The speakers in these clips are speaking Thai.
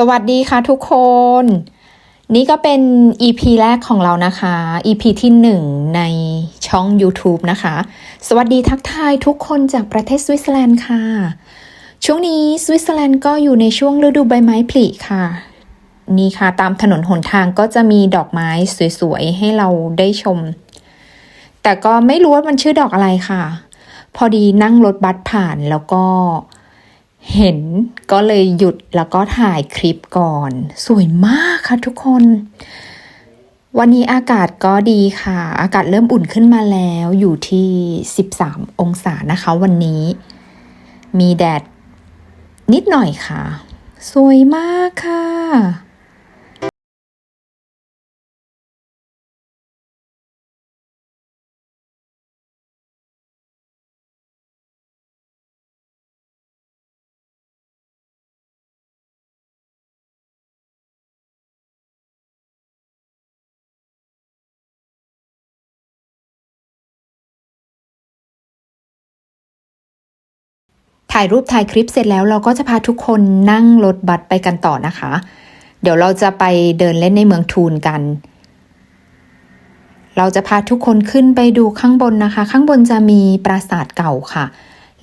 สวัสดีค่ะทุกคน นี่ก็เป็น EP แรกของเรานะคะ EP ที่ 1 ในช่อง YouTube นะคะ สวัสดีทักทายทุกคนจากประเทศสวิตเซอร์แลนด์ค่ะ ช่วงนี้สวิตเซอร์แลนด์ก็อยู่ในช่วงฤดูใบไม้ผลิค่ะ นี่ค่ะตามถนนหนทางก็จะมีดอกไม้สวยๆ ให้เราได้ชม แต่ก็ไม่รู้ว่ามันชื่อดอกอะไรค่ะ พอดีนั่งรถบัสผ่านแล้วก็ เห็นก็เลยหยุดแล้วก็ถ่ายคลิปก่อน สวยมากค่ะทุกคน วันนี้อากาศก็ดีค่ะ อากาศเริ่มอุ่นขึ้นมาแล้วอยู่ที่ 13 องศานะคะวันนี้ มีแดดนิดหน่อยค่ะ สวยมากค่ะ ถ่ายรูปถ่ายคลิปเสร็จแล้วเราก็จะพาทุกคนนั่งรถบัสไปกันต่อนะคะ เดี๋ยวเราจะไปเดินเล่นในเมืองทูนกัน เราจะพาทุกคนขึ้นไปดูข้างบนนะคะ ข้างบนจะมีปราสาทเก่าค่ะ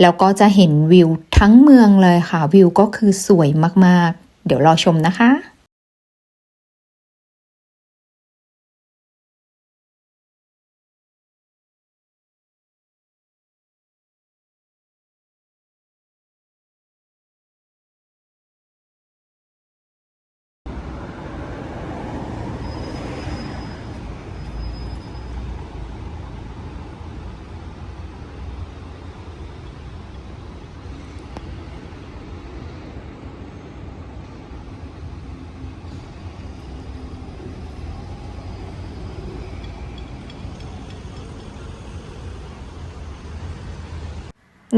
แล้วก็จะเห็นวิวทั้งเมืองเลยค่ะ วิวก็คือสวยมากๆ เดี๋ยวรอชมนะคะ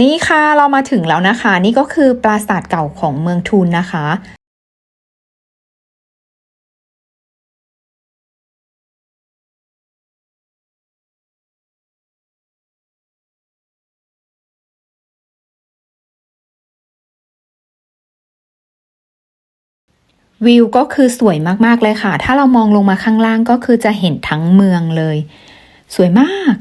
นี่ค่ะเรามาถึงแล้วนะคะ นี่ก็คือปราสาทเก่าของเมืองทูนนะคะวิวก็คือสวยมาก ๆ เลยค่ะ ถ้าเรามองลงมาข้างล่างก็คือจะเห็นทั้งเมืองเลย สวยมาก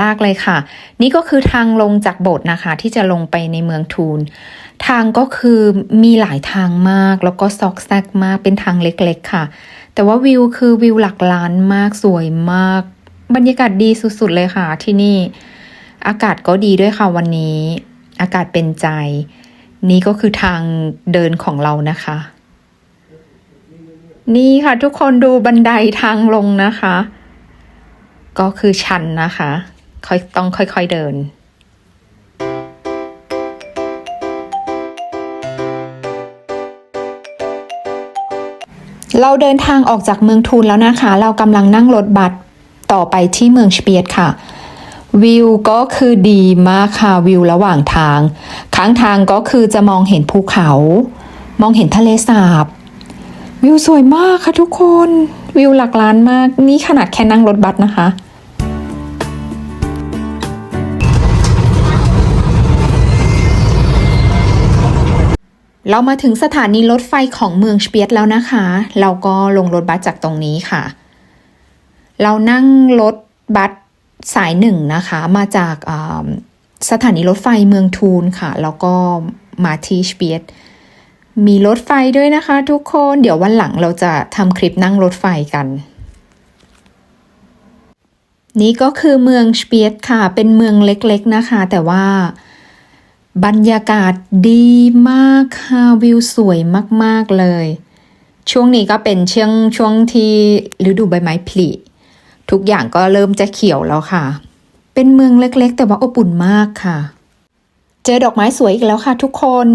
ลากเลยค่ะ นี่ก็คือทางลงจากโบสถ์นะคะ ที่จะลงไปในเมืองทูน ทางก็คือมีหลายทางมาก แล้วก็ซอกแซกมากเป็นทางเล็กๆค่ะ แต่ว่าวิวคือวิวหลักล้านมากสวยมาก บรรยากาศดีสุดๆเลยค่ะ ที่นี่ อากาศก็ดีด้วยค่ะวันนี้ อากาศเป็นใจ นี่ก็คือทางเดินของเรานะคะ นี่ค่ะทุกคนดูบันไดทางลงนะคะ ก็คือชันนะคะ ค่อยต้องค่อย ๆเดิน เราเดินทางออกจากเมืองทูนแล้วนะคะ เรากำลังนั่งรถบัสต่อไปที่เมืองสเปียตค่ะวิวก็คือดีมากค่ะวิวระหว่างทาง ข้างทางก็คือจะมองเห็นภูเขา มองเห็นทะเลสาบ วิวสวยมากค่ะทุกคน วิวหลักล้านมาก นี่ขนาดแค่นั่งรถบัสนะคะ เรามาถึงสถานีรถไฟของเมืองสเปียตแล้วนะคะ เราก็ลงรถบัสจากตรงนี้ค่ะ เรานั่งรถบัสสายหนึ่งนะคะ มาจากสถานีรถไฟเมืองทูนค่ะ แล้วก็มาที่สเปียตมีรถไฟด้วยนะคะทุกคน เดี๋ยววันหลังเราจะทำคลิปนั่งรถไฟกัน นี่ก็คือเมืองสเปียตค่ะ เป็นเมืองเล็กๆนะคะ แต่ว่า บรรยากาศดีมากค่ะวิวสวยมาก ๆ เลย ช่วงนี้ก็เป็นช่วงช่วงที่ฤดูใบไม้ผลิทุกอย่างก็เริ่มจะเขียวแล้วค่ะ เป็นเมืองเล็กๆ แต่ว่าอบอุ่นมากค่ะ เจอดอกไม้สวยอีกแล้วค่ะทุกคน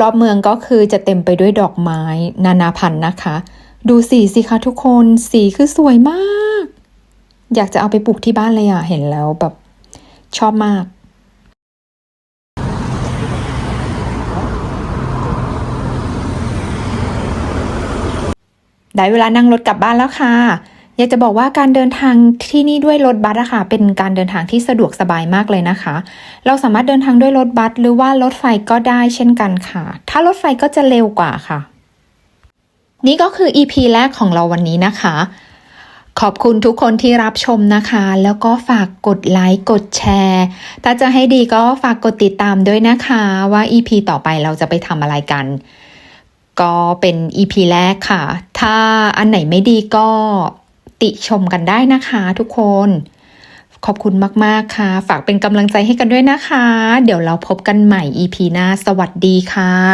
รอบๆเมืองก็คือจะเต็มไปด้วยดอกไม้นานาพันธุ์นะคะ ดูสีสิคะทุกคนสีคือสวยมาก อยากจะเอาไปปลูกที่บ้านเลยอะเห็นแล้วแบบ ชอบมาก ได้เวลานั่งรถกลับบ้านแล้วค่ะ อยากจะบอกว่าการเดินทางที่นี่ด้วยรถบัสอะค่ะ เป็นการเดินทางที่สะดวกสบายมากเลยนะคะ เราสามารถเดินทางด้วยรถบัสหรือว่ารถไฟก็ได้เช่นกันค่ะ ถ้ารถไฟก็จะเร็วกว่าค่ะ นี่ก็คือ EP แรกของเราวันนี้นะคะ ขอบคุณทุกคนที่รับชมนะคะ แล้วก็ฝากกดไลค์กดแชร์ ถ้าจะให้ดีก็ฝากกดติดตามด้วยนะคะ ว่า EP ต่อไปเราจะไปทำอะไรกัน ก็เป็น EP แรกค่ะ ถ้าอันไหนไม่ดีก็ติชมกันได้นะคะทุกคน ขอบคุณมาก ๆ ค่ะ ฝากเป็นกำลังใจให้กันด้วยนะคะ เดี๋ยวเราพบกันใหม่ EP หน้า สวัสดีค่ะ